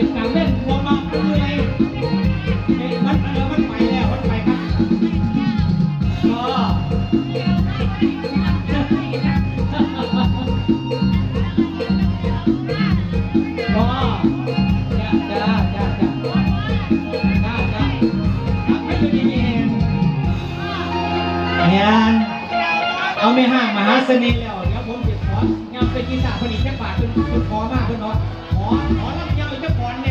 เป็นการเล่นความบังคืออะเห็นวัดเออวัดไปแล้ววัดไปครับก็เอาไม่ห่างมหาเสน่ห์แล้วเดี๋ยวผมจะของามไปกินสาคนนี้แค่บาทเป็นพอมากเพื่อนเนาะขอขอ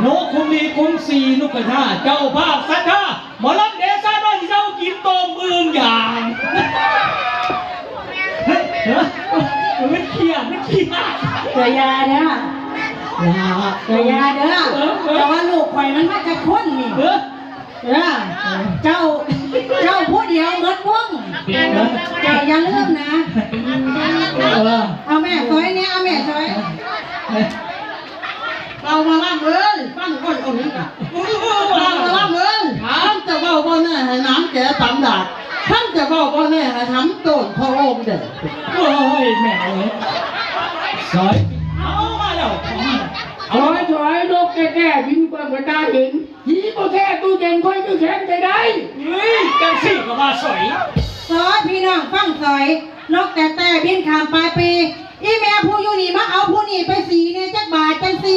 โนคุมีคุณสีนุกนาเจ้าภาพสัทธาหมอลำเดซ่าน้วยเจ้ากินโตมืองอย่างเฮ้ยเฮ้ยมันเครียดมันเครียดตัยาเด้อตัวยาเด้อแต่ว่าลูกไข่มันมาจะค้นนี่เด้อเจ้าเจ้าผู้เดียวเมิดว่องเจ้าอย่าลืมนะ เอาแม่ซอยเนี่ยเอาแม่ซอย เรามาล่ำเอ้ยฟังคนอุ่นกันเรามาล่ำเอ้ยถามจะเบาบ่แน่ให้น้ำแก่ตำดาดท่านจะเบาบ่แน่ให้ทำโตนพระองค์เด็ดโอ้ยแม่เลยสวยเอามาแล้วถอยถอยนกแก่แก่บินกว่ากระดาเห็นยีโบแท่ตู้เย็นค่อยตู้แข็งไปได้เฮ้ยจังสิก็มาสวยสวยพี่น้องฟังสอยนกแต่แต่บินขามปลายปีอีแม่ผู้อยู่นี่มาเอาผู้นี่ไปสีในี่จักบาทจังสี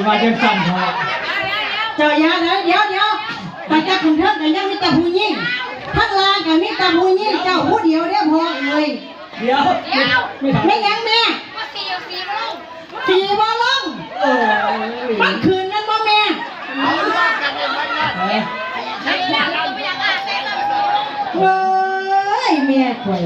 สิว่าจังสั่นเถอะเจ้าอย่าเะเดี๋ยวเดี๋ยวไปจักขุนเทิงกันยังมีแต่หูยิ่งทักลางกันมีแต่หูยิ่งเจ้าพูดเดียวเด้อพอเลยเดี๋ยวไม่ถามยังแม่ก็สี่สี่ลสี่บอลงเมันคืนนั้นบ่แม่เาเมันนั่นเฮ้ยแม่ข่อย